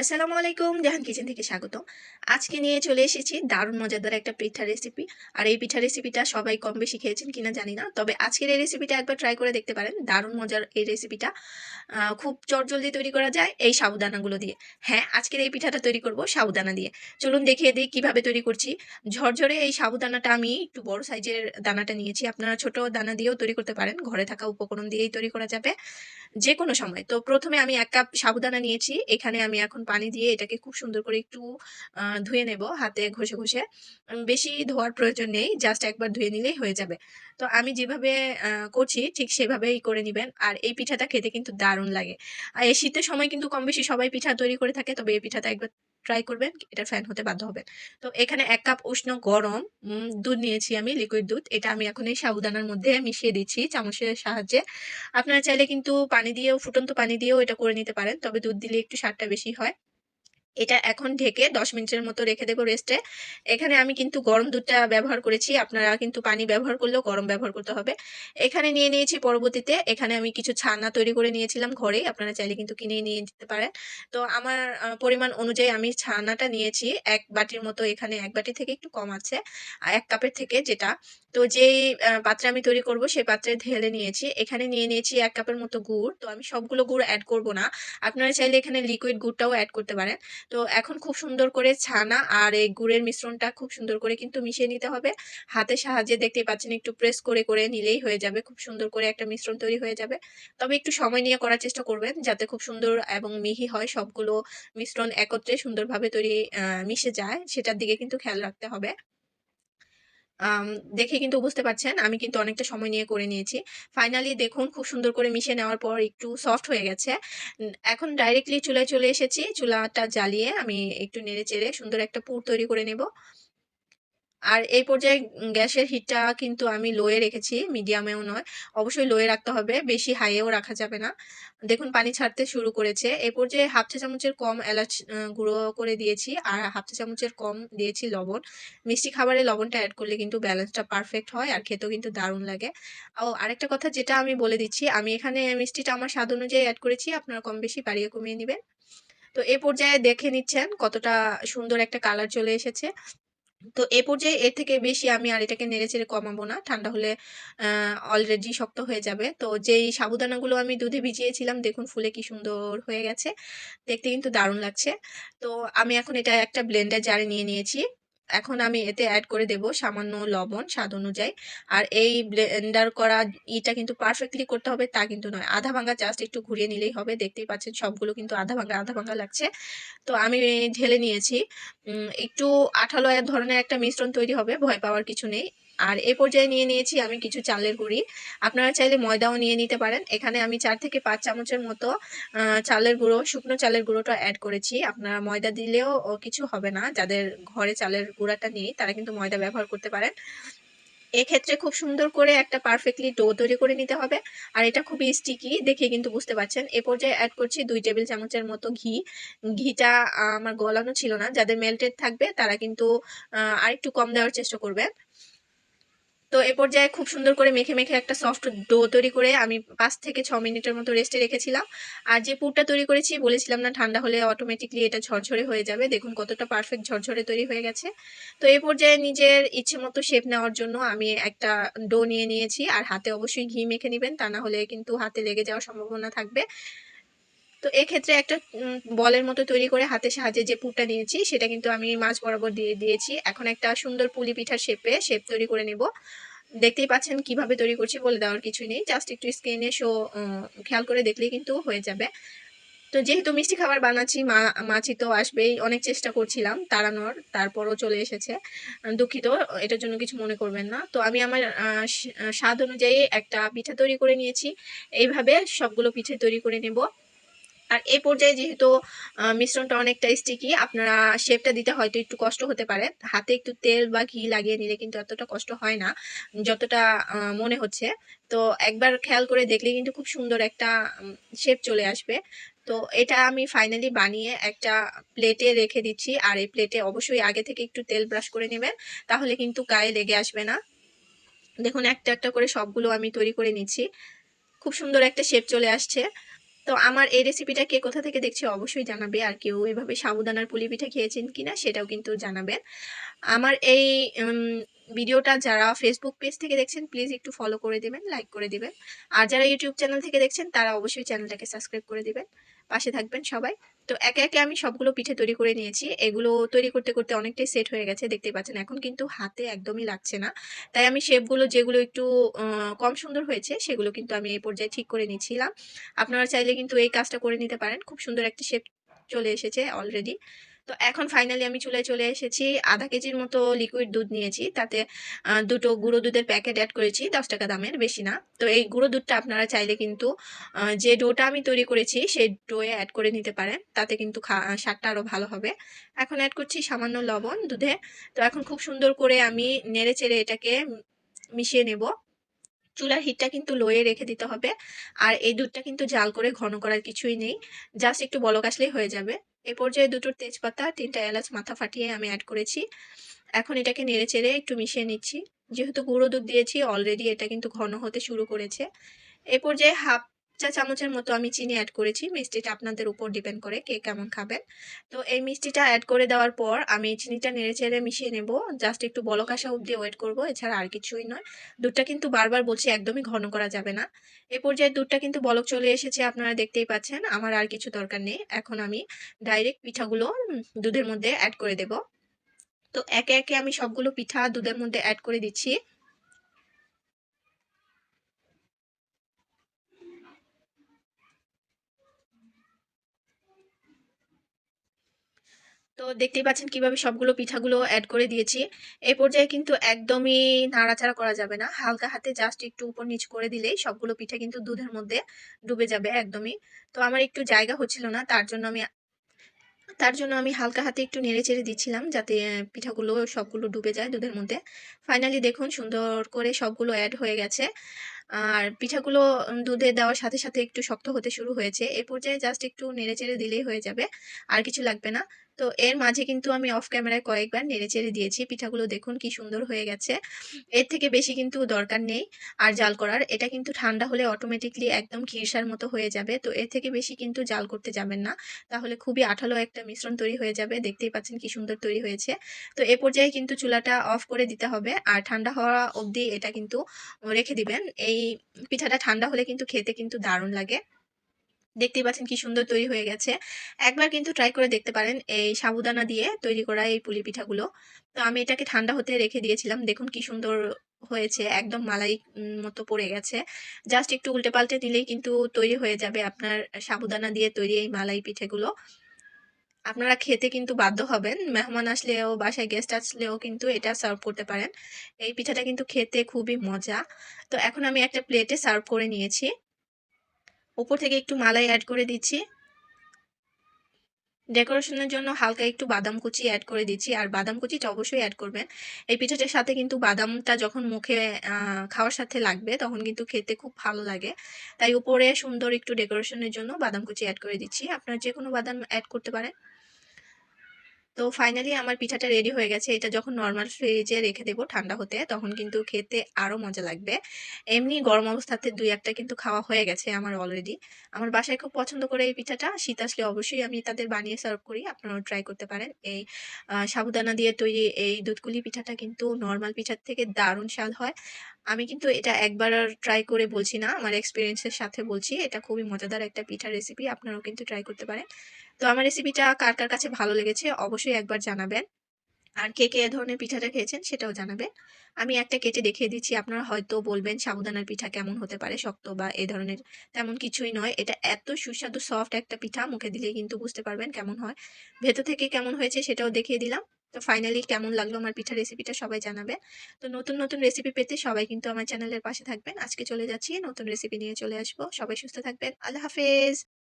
আসসালামু আলাইকুম, জাহান কিচেন থেকে স্বাগত আজকে নিয়ে চলে এসেছি দারুণ মজাদার একটা পিঠা রেসিপি আর এই পিঠা রেসিপিটা সবাই কম বেশি খেয়েছেন কিনা জানি না, তবে আজকের এই রেসিপিটা একবার ট্রাই করে দেখতে পারেন। দারুণ মজার এই রেসিপিটা খুব চটজলদি তৈরি করা যায় এই সাবুদানাগুলো দিয়ে। হ্যাঁ আজকের এই পিঠাটা তৈরি করব সাবুদানা দিয়ে। চলুন দেখিয়ে দিই কীভাবে তৈরি করছি। ঝরঝরে এই সাবুদানাটা আমি একটু বড় সাইজের দানাটা নিয়েছি। আপনারা ছোট দানা দিয়েও তৈরি করতে পারেন, ঘরে থাকা উপকরণ দিয়েই তৈরি করা যাবে যে কোনো সময়। তো প্রথমে আমি এক কাপ সাবুদানা নিয়েছি, এখানে আমি এখন পানি দিয়ে এটাকে খুব সুন্দর করে একটু ধুয়ে নেব হাতে ঘষে ঘষে। বেশি ধোয়ার প্রয়োজন নেই, জাস্ট একবার ধুয়ে নিলেই হয়ে যাবে। তো আমি যেভাবে করছি ঠিক সেভাবেই করে নেবেন। আর এই পিঠাটা খেতে কিন্তু দারুণ লাগে। আর এই শীতের সময় কিন্তু কম বেশি সবাই পিঠা তৈরি করে থাকে, তবে এই পিঠাটা একবার ট্রাই করবেন, এটা ফ্যান হতে বাধ্য হবেন। তো এখানে এক কাপ উষ্ণ গরম দুধ নিয়েছি আমি লিকুইড দুধ। এটা আমি এখন এই সাবুদানার মধ্যে মিশিয়ে দিচ্ছি চামচের সাহায্যে। আপনারা চাইলে কিন্তু পানি দিয়েও, ফুটন্ত পানি দিয়েও এটা করে নিতে পারেন, তবে দুধ দিলে একটু স্বাদটা বেশি হয়। এটা এখন ঢেকে দশ মিনিটের মতো রেখে দেবো রেস্টে এখানে আমি কিন্তু গরম দুধটা ব্যবহার করেছি, আপনারা কিন্তু পানি ব্যবহার করলেও গরম ব্যবহার করতে হবে। এখানে নিয়ে নিয়েছি পরবর্তীতে, এখানে আমি কিছু ছানা তৈরি করে নিয়েছিলাম ঘরে, আপনারা চাইলে কিন্তু কিনে নিয়ে যেতে পারেন। তো আমার পরিমাণ অনুযায়ী আমি ছানাটা নিয়েছি, এক বাটির মতো, এখানে এক বাটি থেকে একটু কম আছে এক কাপের থেকে যেটা। তো যেই পাত্রে আমি তৈরি করব, সেই পাত্রে ঢেলে নিয়েছি। এখানে নিয়ে নিয়েছি এক কাপের মতো গুড়, তো আমি সবগুলো গুড় অ্যাড করব না। আপনারা চাইলে এখানে লিকুইড গুড়টাও অ্যাড করতে পারেন। তো এখন খুব সুন্দর করে ছানা আর এই গুড়ের মিশ্রণটা খুব সুন্দর করে কিন্তু মিশিয়ে নিতে হবে। হাতের সাহায্যে দেখতে পাচ্ছেন একটু প্রেস করে করে নিলেই হয়ে যাবে, খুব সুন্দর করে একটা মিশ্রণ তৈরি হয়ে যাবে। তবে একটু সময় নিয়ে করার চেষ্টা করবেন যাতে খুব সুন্দর এবং মিহি হয় সবগুলো মিশ্রণ একত্রে সুন্দরভাবে তৈরি মিশে যায়, সেটার দিকে কিন্তু খেয়াল রাখতে হবে। দেখে কিন্তু বুঝতে পারছেন, আমি কিন্তু অনেকটা সময় নিয়ে করে নিয়েছি। ফাইনালি দেখুন, খুব সুন্দর করে মিশে নেওয়ার পর একটু সফট হয়ে গেছে। এখন ডাইরেক্টলি চুলায় চলে এসেছি। চুলাটা জ্বালিয়ে আমি একটু নেড়ে চেড়ে সুন্দর একটা পুর তৈরি করে নেব। আর এই পর্যায়ে গ্যাসের হিটটা কিন্তু আমি লোয়ে রেখেছি মিডিয়ামেও নয়। অবশ্যই লোয়ে রাখতে হবে, বেশি হাইয়েও রাখা যাবে না। দেখুন, পানি ছাড়তে শুরু করেছে। এই পর্যায়ে হাফ চা চামচের কম এলাচ গুঁড়ো করে দিয়েছি আর হাফ চা চামচের কম দিয়েছি লবণ। মিষ্টি খাবারে লবণটা অ্যাড করলে কিন্তু ব্যালেন্সটা পারফেক্ট হয় আর খেতেও কিন্তু দারুণ লাগে। ও, আরেকটা কথা যেটা আমি বলে দিচ্ছি, আমি এখানে মিষ্টিটা আমার স্বাদ অনুযায়ী অ্যাড করেছি, আপনারা কম বেশি বাড়িয়ে কমিয়ে নেবেন। তো এই পর্যায়ে দেখে নিচ্ছেন কতটা সুন্দর একটা কালার চলে এসেছে। তো এ পর্যায়ে এর থেকে বেশি আমি আর এটাকে নেড়ে চেড়ে কমাবো না। ঠান্ডা হলে অলরেডি শক্ত হয়ে যাবে। তো যেই সাবুদানাগুলো আমি দুধে ভিজিয়েছিলাম, দেখুন ফুলে কি সুন্দর হয়ে গেছে। দেখতে কিন্তু দারুণ লাগছে। তো আমি এখন এটা একটা ব্লেন্ডার জারে নিয়ে নিয়েছি। এখন আমি এতে অ্যাড করে দেব সামান্য লবণ স্বাদ অনুযায়ী। আর এই ব্লেন্ডার করা ইটা কিন্তু পারফেক্টলি করতে হবে, তা কিন্তু নয়। আধা ভাঙা জাস্ট একটু ঘুরিয়ে নিলেই হবে। দেখতেই পাচ্ছেন সবগুলো কিন্তু আধা ভাঙা আধা ভাঙা লাগছে। তো আমি ঢেলে নিয়েছি। একটু আঠালো এক ধরনের একটা মিশ্রণ তৈরি হবে, ভয় পাওয়ার কিছু নেই। আর এ পর্যায়ে নিয়ে নিয়েছি আমি কিছু চালের গুঁড়ি। আপনারা চাইলে ময়দাও নিয়ে নিতে পারেন। এখানে আমি চার থেকে পাঁচ চামচের মতো চালের গুঁড়ো, শুকনো চালের গুঁড়োটা অ্যাড করেছি। আপনারা ময়দা দিলেও কিছু হবে না। যাদের ঘরে চালের গুঁড়াটা নেই, তারা কিন্তু ময়দা ব্যবহার করতে পারেন। এক্ষেত্রে খুব সুন্দর করে একটা পারফেক্টলি ডো তৈরি করে নিতে হবে। আর এটা খুবই স্টিকি দেখে কিন্তু বুঝতে পারছেন এ পর্যায়ে অ্যাড করছি দুই টেবিল চামচের মতো ঘি। ঘিটা আমার গলানো ছিল না। যাদের মেল্টেড থাকবে, তারা কিন্তু আরেকটু কম দেওয়ার চেষ্টা করবেন। তো এ পর্যায়ে খুব সুন্দর করে মেখে মেখে একটা সফট ডো তৈরি করে আমি পাঁচ থেকে ছ মিনিটের মতো রেস্টে রেখেছিলাম। আর যে পুরটা তৈরি করেছি, বলেছিলাম না ঠান্ডা হলে অটোমেটিকলি এটা ঝরঝরে হয়ে যাবে। দেখুন কতটা পারফেক্ট ঝরঝরে তৈরি হয়ে গেছে। তো এ পর্যায়ে নিজের ইচ্ছে মতো শেপ নেওয়ার জন্য আমি একটা ডো নিয়ে নিয়েছি। আর হাতে অবশ্যই ঘি মেখে নেবেন, তা না হলে কিন্তু হাতে লেগে যাওয়ার সম্ভাবনা থাকবে। তো এক্ষেত্রে একটা বলের মতো তৈরি করে হাতের সাহায্যে যে পুরটা নিয়েছি, সেটা কিন্তু আমি মাছ বরাবর দিয়ে দিয়েছি। এখন একটা সুন্দর পুলি পিঠার শেপে শেপ তৈরি করে নেব। দেখতেই পাচ্ছেন কীভাবে তৈরি করছি বলে দেওয়ার কিছুই নেই। জাস্ট একটু স্ক্রিনে শো খেয়াল করে দেখলেই কিন্তু হয়ে যাবে। তো যেহেতু মিষ্টি খাবার বানাচ্ছি, মা মাছি তো আসবেই, অনেক চেষ্টা করছিলাম তাড়ানোর, তারপরও চলে এসেছে। দুঃখিত, এটার জন্য কিছু মনে করবেন না। তো আমি আমার স্বাদ অনুযায়ী একটা পিঠা তৈরি করে নিয়েছি। এইভাবে সবগুলো পিঠে তৈরি করে নেব। আর এই পর্যায়ে যেহেতু মিশ্রণটা অনেকটা স্টিকি আপনারা শেপটা দিতে হয়তো একটু কষ্ট হতে পারে। হাতে একটু তেল বা ঘি লাগিয়ে নিলে কিন্তু এতটা কষ্ট হয় না, যতটা মনে হচ্ছে। তো একবার খেয়াল করে দেখলে কিন্তু খুব সুন্দর একটা শেপ চলে আসবে। তো এটা আমি ফাইনালি বানিয়ে একটা প্লেটে রেখে দিচ্ছি। আর এই প্লেটে অবশ্যই আগে থেকে একটু তেল ব্রাশ করে নেবেন, তাহলে কিন্তু গায়ে লেগে আসবে না। দেখুন, একটা একটা করে সবগুলো আমি তৈরি করে নিচ্ছি। খুব সুন্দর একটা শেপ চলে আসছে। তো আমার এই রেসিপিটা কে কোথা থেকে দেখছে অবশ্যই জানাবে আর কেউ এভাবে সাবুদানার পুলি পিঠা খেয়েছেন কিনা সেটাও কিন্তু জানাবেন। আমার এই ভিডিওটা যারা ফেসবুক পেজ থেকে দেখছেন প্লিজ একটু ফলো করে দেবেন লাইক করে দেবেন। আর যারা ইউটিউব চ্যানেল থেকে দেখছেন, তারা অবশ্যই চ্যানেলটাকে সাবস্ক্রাইব করে দেবেন। পাশে থাকবেন সবাই। তো একে একে আমি সবগুলো পিঠে তৈরি করে নিয়েছি। এগুলো তৈরি করতে করতে অনেকটাই সেট হয়ে গেছে দেখতে পাচ্ছেন। এখন কিন্তু হাতে একদমই লাগছে না। তাই আমি শেপগুলো যেগুলো একটু কম সুন্দর হয়েছে, সেগুলো কিন্তু আমি এই পর্যায়ে ঠিক করে নিয়েছিলাম আপনারা চাইলে কিন্তু এই কাজটা করে নিতে পারেন। খুব সুন্দর একটা শেপ চলে এসেছে অলরেডি তো এখন ফাইনালি আমি চুলায় চলে এসেছি। আধা কেজির মতো লিকুইড দুধ নিয়েছি। তাতে দুটো গুঁড়ো দুধের প্যাকেট অ্যাড করেছি। দশ টাকা দামের, বেশি না। তো এই গুঁড়ো দুধটা আপনারা চাইলে কিন্তু যে ডোটা আমি তৈরি করেছি, সেই ডোয়ে অ্যাড করে নিতে পারেন। তাতে কিন্তু স্বাদটা আরও ভালো হবে। এখন অ্যাড করছি সামান্য লবণ দুধে। তো এখন খুব সুন্দর করে আমি নেড়ে চেড়ে এটাকে মিশিয়ে নেব। চুলার হিটটা কিন্তু লোয়ে রেখে দিতে হবে। আর এই দুধটা কিন্তু জাল করে ঘন করার কিছুই নেই। জাস্ট একটু বলক আসলেই হয়ে যাবে। এ পর্যায়ে দুটো তেজপাতা, তিনটা এলাচ মাথা ফাটিয়ে আমি অ্যাড করেছি। এখন এটাকে নেড়ে চেড়ে একটু মিশিয়ে নিচ্ছি। যেহেতু গুঁড়ো দুধ দিয়েছি অলরেডি এটা কিন্তু ঘন হতে শুরু করেছে। এ পর্যায়ে হাফ চা চামচের মতো আমি চিনি অ্যাড করেছি। মিষ্টিটা আপনাদের উপর ডিপেন্ড করে কে কেমন খাবেন। তো এই মিষ্টিটা অ্যাড করে দেওয়ার পর আমি চিনিটা নেড়ে চেড়ে মিশিয়ে নেব। জাস্ট একটু বলক আসা অবধি ওয়েট করব, এছাড়া আর কিছুই নয়। দুধটা কিন্তু বারবার বলছি একদমই ঘন করা যাবে না। এ পর্যায়ে দুধটা কিন্তু বলক চলে এসেছে, আপনারা দেখতেই পাচ্ছেন। আমার আর কিছু দরকার নেই। এখন আমি ডাইরেক্ট পিঠাগুলো দুধের মধ্যে অ্যাড করে দেব। তো একে একে আমি সবগুলো পিঠা দুধের মধ্যে অ্যাড করে দিচ্ছি। তো দেখতেই পাচ্ছেন কীভাবে সবগুলো পিঠাগুলো অ্যাড করে দিয়েছি। এই পর্যায়ে কিন্তু একদমই নাড়াচাড়া করা যাবে না। হালকা হাতে জাস্ট একটু উপর নিচ করে দিলেই সবগুলো পিঠা কিন্তু দুধের মধ্যে ডুবে যাবে একদমই। তো আমার একটু জায়গা হচ্ছিল না, তার জন্য আমি, তার জন্য আমি হালকা হাতে একটু নেড়ে চেড়ে দিচ্ছিলাম যাতে পিঠাগুলো সবগুলো ডুবে যায় দুধের মধ্যে। ফাইনালি দেখুন সুন্দর করে সবগুলো অ্যাড হয়ে গেছে। আর পিঠাগুলো দুধে দেওয়ার সাথে সাথে একটু শক্ত হতে শুরু হয়েছে। এই পর্যায়ে জাস্ট একটু নেড়ে চেড়ে দিলেই হয়ে যাবে, আর কিছু লাগবে না। তো এর মাঝে কিন্তু আমি অফ ক্যামেরায় কয়েকবার নেড়ে চেড়ে দিয়েছি। পিঠাগুলো দেখুন কি সুন্দর হয়ে গেছে। এর থেকে বেশি কিন্তু দরকার নেই। আর জাল করার, এটা কিন্তু ঠান্ডা হলে অটোমেটিকলি একদম খিরসার মতো হয়ে যাবে। তো এর থেকে বেশি কিন্তু জাল করতে যাবেন না। তাহলে খুবই আঠালো একটা মিশ্রণ তৈরি হয়ে যাবে। দেখতেই পাচ্ছেন কি সুন্দর তৈরি হয়েছে। তো এ পর্যায়ে কিন্তু চুলাটা অফ করে দিতে হবে। আর ঠান্ডা হওয়া অবধি এটা কিন্তু রেখে দিবেন। এই পিঠাটা ঠান্ডা হলে কিন্তু খেতে কিন্তু দারুণ লাগে। দেখতেই পাচ্ছেন কি সুন্দর তৈরি হয়ে গেছে। একবার কিন্তু ট্রাই করে দেখতে পারেন এই সাবুদানা দিয়ে তৈরি করা এই পুলি পিঠাগুলো। তো আমি এটাকে ঠান্ডা হতে রেখে দিয়েছিলাম। দেখুন কি সুন্দর হয়েছে, একদম মালাই মতো পড়ে গেছে। জাস্ট একটু উল্টে পাল্টে দিলেই কিন্তু তৈরি হয়ে যাবে আপনার সাবুদানা দিয়ে তৈরি এই মালাই পিঠেগুলো। আপনারা খেতে কিন্তু বাধ্য হবেন। মেহমান আসলেও, বাসায় গেস্ট আসলেও কিন্তু এটা সার্ভ করতে পারেন। এই পিঠাটা কিন্তু খেতে খুবই মজা। তো এখন আমি একটা প্লেটে সার্ভ করে নিয়েছি। উপর থেকে একটু মালাই অ্যাড করে দিচ্ছি। ডেকোরেশনের জন্য হালকা একটু বাদাম কুচি অ্যাড করে দিচ্ছি। আর বাদাম কুচিটা অবশ্যই অ্যাড করবেন। এই পিঠাটার সাথে কিন্তু বাদামটা যখন মুখে খাওয়ার সাথে লাগবে, তখন কিন্তু খেতে খুব ভালো লাগে। তাই উপরে সুন্দর একটু ডেকোরেশনের জন্য বাদাম কুচি অ্যাড করে দিচ্ছি। আপনারা যে কোনো বাদাম অ্যাড করতে পারেন। তো ফাইনালি আমার পিঠাটা রেডি হয়ে গেছে। এটা যখন নর্মাল ফ্রিজে রেখে দেবো ঠান্ডা হতে, তখন কিন্তু খেতে আরও মজা লাগবে। এমনি গরম অবস্থাতে দুই একটা কিন্তু খাওয়া হয়ে গেছে আমার অলরেডি আমার বাসায় খুব পছন্দ করে এই পিঠাটা। শীত আসলে অবশ্যই আমি তাদের বানিয়ে সার্ভ করি। আপনারাও ট্রাই করতে পারেন। এই সাবুদানা দিয়ে তৈরি এই দুধকুলি পিঠাটা কিন্তু নর্মাল পিঠার থেকে দারুণ স্বাদ হয়। আমি কিন্তু এটা একবার আর ট্রাই করে বলছি না। আমার এক্সপিরিয়েন্সের সাথে বলছি। এটা খুবই মজাদার একটা পিঠার রেসিপি আপনারাও কিন্তু ট্রাই করতে পারেন। তো আমার রেসিপিটা কার কার কাছে ভালো লেগেছে অবশ্যই একবার জানাবেন। আর কে কে এ ধরনের পিঠাটা খেয়েছেন সেটাও জানাবেন। আমি একটা কেটে দেখিয়ে দিচ্ছি। আপনারা হয়তো বলবেন সাবুদানার পিঠা কেমন হতে পারে, শক্ত বা এ ধরনের। তেমন কিছুই নয়। এটা এত সুস্বাদু সফট একটা পিঠা। মুখে দিলে কিন্তু বুঝতে পারবেন কেমন হয়। ভেতর থেকে কেমন হয়েছে সেটাও দেখিয়ে দিলাম। তো ফাইনালি কেমন লাগল আমার পিঠা রেসিপিটা সবাই জানাবে। তো নতুন নতুন রেসিপি পেতে সবাই কিন্তু আমার চ্যানেলের পাশে থাকবেন। আজকে চলে যাচ্ছি, নতুন রেসিপি নিয়ে চলে আসব। সবাই সুস্থ থাকবেন। আল্লাহ হাফেজ!